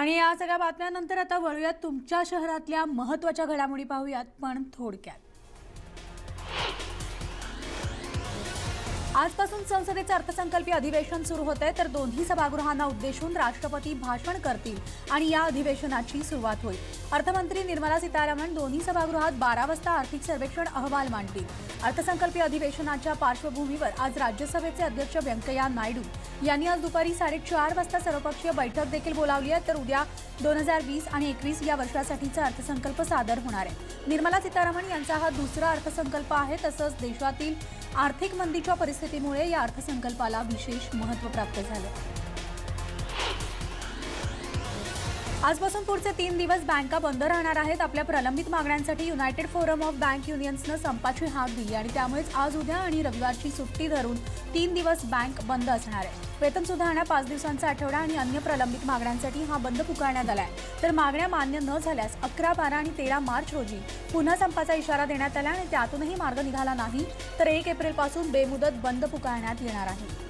आणि या सगळ्या बातम्यानंतर आता वळूयात तुमच्या शहरातल्या महत्त्वाच्या घडामोडी पाहूयात पण थोडक्यात. आजपासून संसदेचे अर्थसंकल्पीय अधिवेशन सुरू होते तर दोन्ही सभागृहांना उद्देशून राष्ट्रपती भाषण करतील आणि या अधिवेशनाची सुरुवात होईल. अर्थमंत्री निर्मला सीतारामन दोन्ही सभागृहात बारा वाजता आर्थिक सर्वेक्षण अहवाल मांडतील. अर्थसंकल्पीय अधिवेशनाच्या पार्श्वभूमीवर आज राज्यसभेचे अध्यक्ष व्यंकय्या नायडू यांनी आज दुपारी साडेचार वाजता सर्वपक्षीय बैठक देखील बोलावली आहे तर उद्या दोन हजार वीस आणि एकवीस या वर्षासाठीचा अर्थसंकल्प सादर होणार आहे. निर्मला सीतारामन यांचा हा दुसरा अर्थसंकल्प आहे तसंच देशातील आर्थिक मंदीच्या परिस्थिती परिस्थितीमुळे या अर्थसंकल्पाला विशेष महत्त्व प्राप्त झालं. आजपासून पुढचे तीन दिवस बँका बंद राहणार आहेत. आपल्या प्रलंबित मागण्यांसाठी युनायटेड फोरम ऑफ बँक युनियन्सनं संपाची हाक दिली आणि त्यामुळेच आज उद्या आणि रविवारची सुट्टी धरून तीन दिवस बँक बंद असणार आहे. वेतन सुधारणा पाच दिवसांचा आठवडा आणि अन्य प्रलंबित मागण्यांसाठी हा बंद पुकारण्यात आलाय. तर मागण्या मान्य न झाल्यास अकरा बारा आणि तेरा मार्च रोजी पुन्हा संपाचा इशारा देण्यात आला आणि त्यातूनही मार्ग निघाला नाही तर एक एप्रिलपासून बेमुदत बंद पुकारण्यात येणार आहे.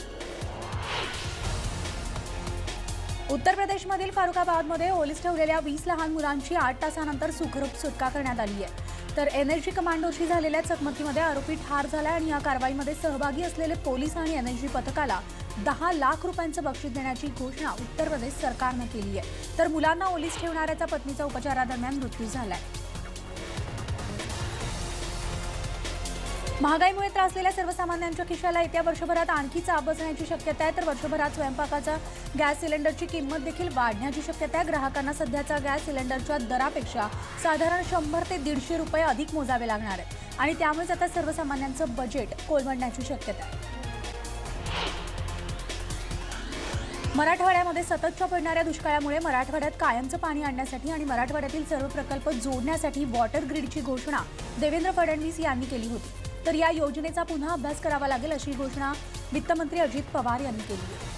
उत्तर प्रदेशमधील फारुखाबादमध्ये ओलीस ठेवलेल्या वीस लहान मुलांची आठ तासानंतर सुखरूप सुटका करण्यात आली आहे. तर एनर्जी कमांडोशी झालेल्या चकमकीमध्ये आरोपी ठार झाला आणि या कारवाईमध्ये सहभागी असलेले पोलीस आणि एनर्जी पथकाला दहा लाख रुपयांचं बक्षीस देण्याची घोषणा उत्तर प्रदेश सरकारनं केली आहे. तर मुलांना ओलीस ठेवणाऱ्याचा पत्नीचा उपचारादरम्यान मृत्यू झालाय. महागाईमुळे त्रासलेल्या सर्वसामान्यांच्या खिशाला येत्या वर्षभरात आणखी चाप बसण्याची शक्यता आहे. तर वर्षभरात स्वयंपाकाचा गॅस सिलेंडरची किंमत देखील वाढण्याची शक्यता आहे. ग्राहकांना सध्याचा गॅस सिलेंडरच्या दरापेक्षा साधारण शंभर ते दीडशे रुपये अधिक मोजावे लागणार आहे आणि त्यामुळेच आता सर्वसामान्यांचं बजेट कोलमडण्याची शक्यता आहे. मराठवाड्यामध्ये सततच्या पडणाऱ्या दुष्काळामुळे मराठवाड्यात कायमचं पाणी आणण्यासाठी आणि मराठवाड्यातील सर्व प्रकल्प जोडण्यासाठी वॉटर ग्रीडची घोषणा देवेंद्र फडणवीस यांनी केली होती. तर या योजनेचा पुन्हा अभ्यास करावा लागेल अशी घोषणा वित्तमंत्री अजित पवार यांनी केली आहे.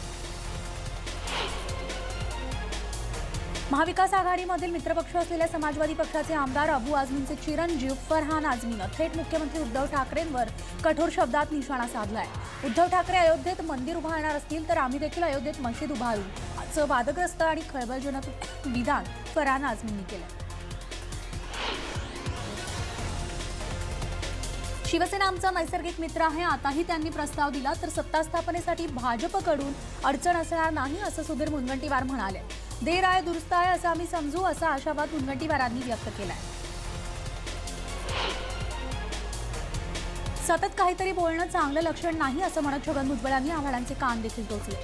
महाविकास आघाडीमधील मित्रपक्ष असलेल्या समाजवादी पक्षाचे आमदार अबू आझमींचे चिरंजीव फरहान आझमीनं थेट मुख्यमंत्री उद्धव ठाकरेंवर कठोर शब्दात निशाणा साधलाय. उद्धव ठाकरे अयोध्येत मंदिर उभारणार असतील तर आम्ही देखील अयोध्येत मशीद उभारू असं वादग्रस्त आणि खळबळजनक विधान फरहान आझमींनी केलं शिवसेना आमचा नैसर्गिक मित्र आहे आताही त्यांनी प्रस्ताव दिला तर सत्ता स्थापनेसाठी भाजपकडून अडचण असणार नाही असं सुधीर मुनगंटीवार म्हणाले. देर आहे दुरुस्त आहे असं आम्ही समजू असा आशावाद मुनगंटीवारांनी व्यक्त केलाय. सतत काहीतरी बोलणं चांगलं लक्षण नाही असं म्हणत छगन भुजबळांनी आव्हाडांचे कान देखील टोचले.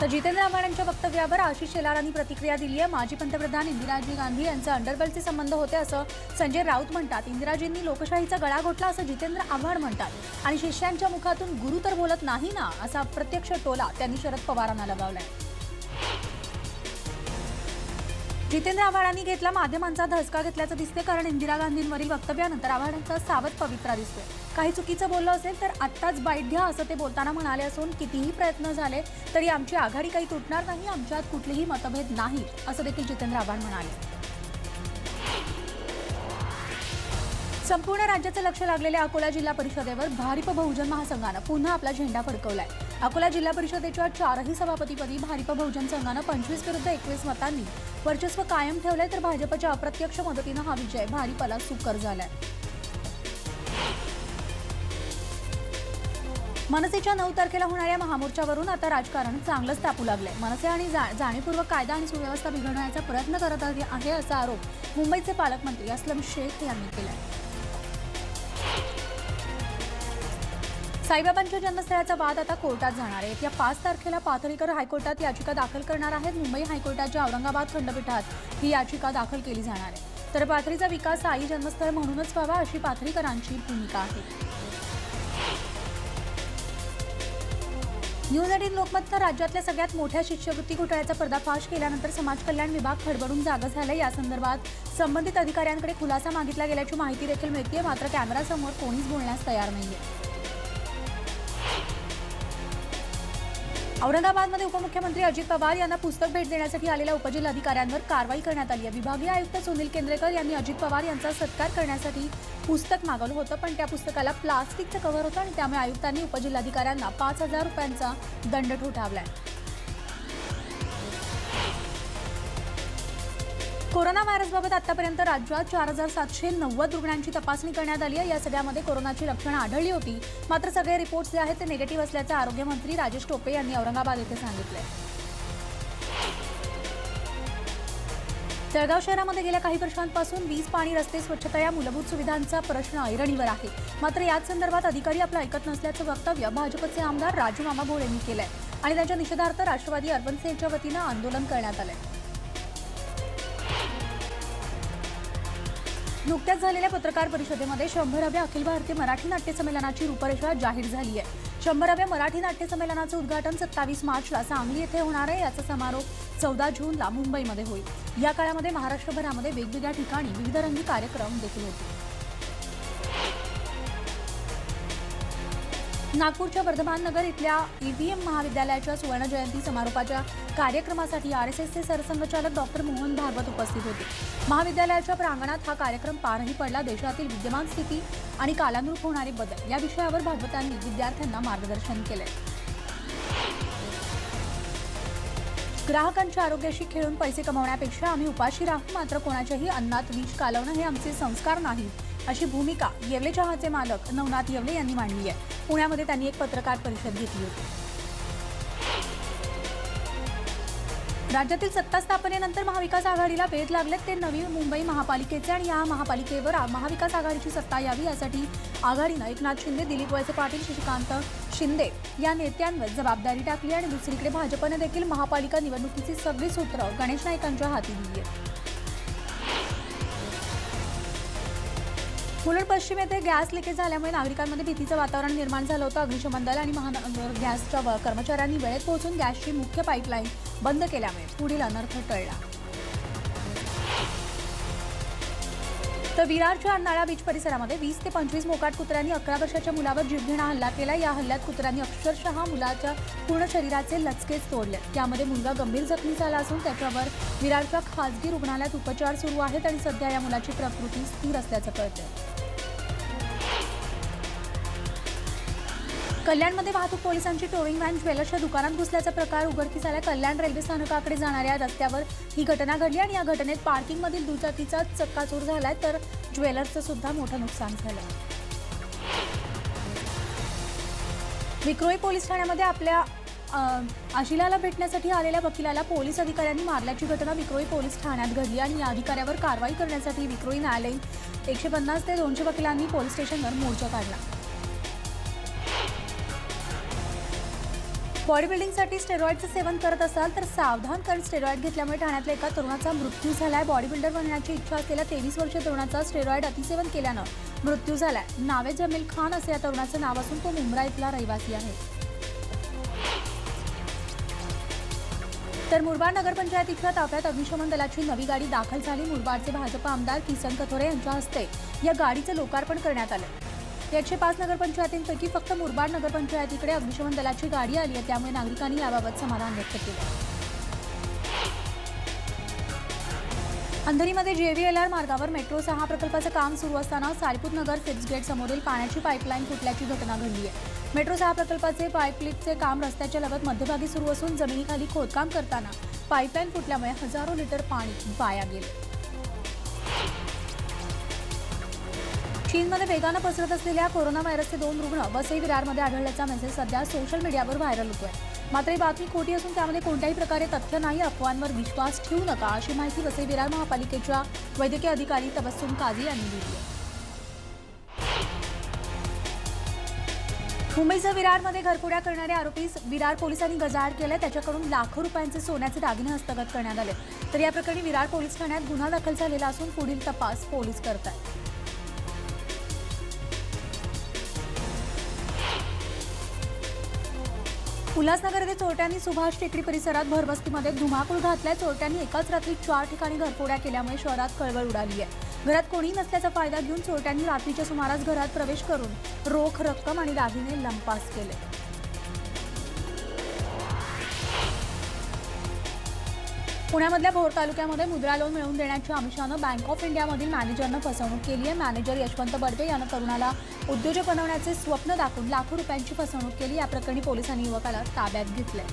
तर जितेंद्र आव्हाडांच्या वक्तव्यावर आशिष शेलारांनी प्रतिक्रिया दिली आहे. माजी पंतप्रधान इंदिराजी गांधी यांचे अंडरवर्ल्डचे संबंध होते असं संजय राऊत म्हणतात. इंदिराजींनी लोकशाहीचा गळा घोटला असं जितेंद्र आव्हाड म्हणतात. आणि शिष्यांच्या मुखातून गुरु तर बोलत नाही ना असा प्रत्यक्ष टोला त्यांनी शरद पवारांना लगावलाय. जितेंद्र आव्हाडांनी घेतला माध्यमांचा धसका घेतल्याचं दिसते कारण इंदिरा गांधींवरील वक्तव्यानंतर आव्हाडांचा सावध पवित्रा दिसतोय. काही चुकीचं बोललं असेल तर आत्ताच बाईट घ्या असं ते बोलताना म्हणाले असून कितीही प्रयत्न झाले तरी आमची आघाडी काही तुटणार नाही आमच्यात कुठलेही मतभेद नाही असं देखील जितेंद्र आव्हाड म्हणाले. संपूर्ण राज्याचं लक्ष लागलेल्या अकोला जिल्हा परिषदेवर भारिप बहुजन महासंघानं पुन्हा आपला झेंडा फडकवलाय. अकोला जिल्हा परिषदेच्या चारही सभापतीपदी भारिप बहुजन संघानं पंचवीस विरुद्ध एकवीस मतांनी वर्चस्व कायम ठेवलंय तर भाजपच्या अप्रत्यक्ष मदतीनं हा विजय भारिपला सुकर झालाय. मनसेच्या नऊ तारखेला होणाऱ्या महामोर्चावरून आता राजकारण चांगलंच तापू लागलंय. मनसे आणि जा- जाणीवपूर्वक कायदा आणि सुव्यवस्था बिघडवण्याचा प्रयत्न करत आहे आहे असा आरोप मुंबईचे पालकमंत्री असलम शेख यांनी केलाय. साईबाबांच्या जन्मस्थळाचा वाद आता कोर्टात जाणार आहे. या पाच तारखेला पाथरीकर हायकोर्टात याचिका दाखल करणार आहेत. मुंबई हायकोर्टाच्या औरंगाबाद खंडपीठात ही याचिका दाखल केली जाणार आहे. तर पाथरीचा विकास आई जन्मस्थळ म्हणूनच व्हावा अशी पाथरीकरांची भूमिका आहे. न्यूज एटीन लोकमतनं राज्यातल्या सगळ्यात मोठ्या शिष्यवृत्ती घोटाळ्याचा पर्दाफाश केल्यानंतर समाज कल्याण विभाग खडबडून जागा झाला या संदर्भात संबंधित अधिकाऱ्यांकडे खुलासा मागितला गेल्याची माहिती देखील मिळते मात्र कॅमेरासमोर कोणीच बोलण्यास तयार नाहीये. औरंगाबादमध्ये उपमुख्यमंत्री अजित पवार यांना पुस्तक भेट देण्यासाठी आलेल्या उपजिल्हाधिकाऱ्यांवर कारवाई करण्यात आली आहे. विभागीय आयुक्त सुनील केंद्रेकर यांनी अजित पवार यांचा सत्कार करण्यासाठी पुस्तक मागवलं होतं पण त्या पुस्तकाला प्लास्टिकचं कव्हर होतं आणि त्यामुळे आयुक्तांनी उपजिल्हाधिकाऱ्यांना पाच हजार रुपयांचा दंड ठोठावलाय. कोरोना व्हायरसबाबत आतापर्यंत राज्यात चार हजार सातशे नव्वद रुग्णांची तपासणी करण्यात आली आहे. या सगळ्यामध्ये कोरोनाची लक्षणं आढळली होती. मात्र सगळे रिपोर्ट्स जे आहेत ते निगेटिव्ह असल्याचं आरोग्यमंत्री राजेश टोपे यांनी औरंगाबाद येथे सांगितले जळगाव शहरामध्ये गेल्या काही वर्षांपासून वीज पाणी रस्ते स्वच्छता या मूलभूत सुविधांचा प्रश्न ऐरणीवर आहे. मात्र याच संदर्भात अधिकारी आपलं ऐकत नसल्याचं वक्तव्य भाजपचे आमदार राजू मामा भोळ यांनी केलंय. आणि त्यांच्या निषेधार्थ राष्ट्रवादी अर्बन सेलच्या वतीनं आंदोलन करण्यात आलंय. नुकत्याच झालेल्या पत्रकार परिषदेमध्ये शंभराव्या अखिल भारतीय मराठी नाट्य संमेलनाची रूपरेषा जाहीर झाली आहे. शंभराव्या मराठी नाट्य संमेलनाचं उद्घाटन सत्तावीस मार्चला सांगली येथे होणार आहे. याचा समारोप चौदा जूनला मुंबईमध्ये होईल. या काळामध्ये महाराष्ट्रभरामध्ये वेगवेगळ्या ठिकाणी विविध रंगी कार्यक्रम देखील होतील. नागपूरच्या वर्धमान नगर इथल्या ईव्हीएम महाविद्यालयाच्या सुवर्ण जयंती समारोपाच्या कार्यक्रमासाठी आर एस एसचे सरसंघचालक डॉक्टर मोहन भागवत उपस्थित होते. महाविद्यालयाच्या प्रांगणात हा कार्यक्रम पारही पडला. देशातील विद्यमान स्थिती आणि कालानुरूप होणारे बदल या विषयावर भागवतांनी विद्यार्थ्यांना मार्गदर्शन केले ग्राहकांच्या आरोग्याशी खेळून पैसे कमवण्यापेक्षा आम्ही उपाशी राहू. मात्र कोणाच्याही अन्नात विष कालवणं हे आमचे संस्कार नाही. अशी भूमिका येवले चहाचे मालक नवनाथ येवले यांनी मांडली आहे. पुण्यामध्ये त्यांनी एक पत्रकार परिषद घेतली होती. राज्यातील सत्ता स्थापनेनंतर महाविकास आघाडीला वेध लागलेत ते नवी मुंबई महापालिकेचे आणि या महापालिकेवर महाविकास आघाडीची सत्ता यावी यासाठी आघाडीनं एकनाथ शिंदे दिलीप वळसे पाटील शशिकांत शिंदे या नेत्यांवर जबाबदारी टाकली आणि दुसरीकडे भाजपनं देखील महापालिका निवडणुकीची सगळी सूत्र गणेश नाईकांच्या हाती दिली आहेत. मुलुंड पश्चिम येथे गॅस लिकेज झाल्यामुळे नागरिकांमध्ये भीतीचं वातावरण निर्माण झालं होतं. अग्निशमन दल आणि महानगर गॅसच्या व- कर्मचाऱ्यांनी वेळेत पोहोचून गॅसची मुख्य पाईपलाईन बंद केल्यामुळे पुढील अनर्थ टळला. तर विरारच्या अन्नाळा बीच परिसरामध्ये वीस ते पंचवीस मोकाट कुत्र्यांनी अकरा वर्षाच्या मुलावर जीवघेणा हल्ला केला. या हल्ल्यात कुत्र्यांनी अक्षरशः मुलाच्या पूर्ण शरीराचे लचकेच तोडले त्यामध्ये मुलगा गंभीर जखमी झाला असून त्याच्यावर विरारच्या खासगी रुग्णालयात उपचार सुरू आहेत आणि सध्या या मुलाची प्रकृती स्थिर असल्याचं कळतं कल्याणमध्ये वाहतूक पोलिसांची टोईंग व्हॅन ज्वेलर्सच्या दुकानात घुसल्याचा प्रकार उघडकीस आला. कल्याण रेल्वे स्थानकाकडे जाणाऱ्या रस्त्यावर ही घटना घडली आणि या घटनेत पार्किंगमधील दुचाकीचा चक्काचूर झालाय तर ज्वेलर्सचं सुद्धा मोठं नुकसान झालं. विक्रोळी पोलीस ठाण्यामध्ये आपल्या आशिलाला भेटण्यासाठी आलेल्या वकिलाला पोलीस अधिकाऱ्यांनी मारल्याची घटना विक्रोळी पोलीस ठाण्यात घडली आणि या अधिकाऱ्यावर कारवाई करण्यासाठी विक्रोळी न्यायालयीन एकशे पन्नास ते दोनशे वकिलांनी पोलीस स्टेशनवर मोर्चा काढला. बॉडी बिल्डिंगसाठी स्टेरॉईडचं सेवन करत असाल तर सावधान कारण स्टेरॉईड घेतल्यामुळे ठाण्यातल्या एका तरुणाचा मृत्यू झालाय. बॉडी बिल्डर बनण्याची इच्छा असलेल्या तेवीस वर्षीय तरुणाचा स्टेरॉईड अतिसेवन केल्यानं मृत्यू झालाय. नावे जमील खान असं या तरुणाचं नाव असून तो मुंब्रा इथला रहिवासी आहे. तर मुरबाड नगरपंचायतीच्या ताफ्यात अग्निशमन दलाची नवी गाडी दाखल झाली. मुरबाडचे भाजप आमदार किसन कथोरे यांच्या हस्ते या गाडीचं लोकार्पण करण्यात आलं. एकशे पाच नगरपंचायतींपैकी फक्त मुरबाड नगरपंचायतीकडे अग्निशमन दलाची गाडी आली आहे त्यामुळे नागरिकांनी याबाबत समाधान व्यक्त केलं. अंधेरीमध्ये जेव्हीएलआर मार्गावर मेट्रो सहा प्रकल्पाचं काम सुरू असताना सारीपूत नगर फिक्सगेट समोरील पाण्याची पाईपलाईन फुटल्याची घटना घडली आहे. मेट्रो सहा प्रकल्पाचे पाईपलिकचे काम रस्त्याच्या लगत मध्यभागी सुरू असून जमिनीखाली खोदकाम करताना पाईपलाईन फुटल्यामुळे हजारो लिटर पाणी वाया गेले. चीनमध्ये वेगानं पसरत असलेल्या कोरोना व्हायरसचे दोन रुग्ण वसई विरारमध्ये आढळल्याचा मेसेज सध्या सोशल मीडियावर व्हायरल होतोय. मात्र ही बातमी खोटी असून त्यामध्ये कोणत्याही प्रकारे तथ्य नाही अफवांवर विश्वास ठेवू नका अशी माहिती वसई विरार महापालिकेच्या वैद्यकीय अधिकारी तबस्सुम काझी यांनी दिली आहे. विरारमध्ये घरफोड्या करणाऱ्या आरोपीस विरार पोलिसांनी गजाआड केलं त्याच्याकडून लाखो रुपयांचे सोन्याचे दागिने हस्तगत करण्यात आले. तर या प्रकरणी विरार पोलीस ठाण्यात गुन्हा दाखल झालेला असून पुढील तपास पोलीस करत आहेत उल्हासनगर येथे चोरट्यांनी सुभाष टेकडी परिसरात भरवस्तीमध्ये धुमाकूळ घातलाय. चोरट्यांनी एकाच रात्री चार ठिकाणी घरफोड्या केल्यामुळे शहरात कळवळ उडाली आहे. घरात कोणी नसल्याचा फायदा घेऊन चोरट्यांनी रात्रीच्या सुमारास घरात प्रवेश करून रोख रक्कम आणि दागिने लंपास केले. पुण्यामधल्या भोर तालुक्यामध्ये मुद्रा लोन मिळवून देण्याच्या आमिषानं बँक ऑफ इंडियामधील मॅनेजरनं फसवणूक केली आहे. मॅनेजर यशवंत बडवे यानं तरुणाला उद्योजक बनवण्याचे स्वप्न दाखवून लाखो रुपयांची फसवणूक केली. या प्रकरणी पोलिसांनी युवकाला ताब्यात घेतलंय.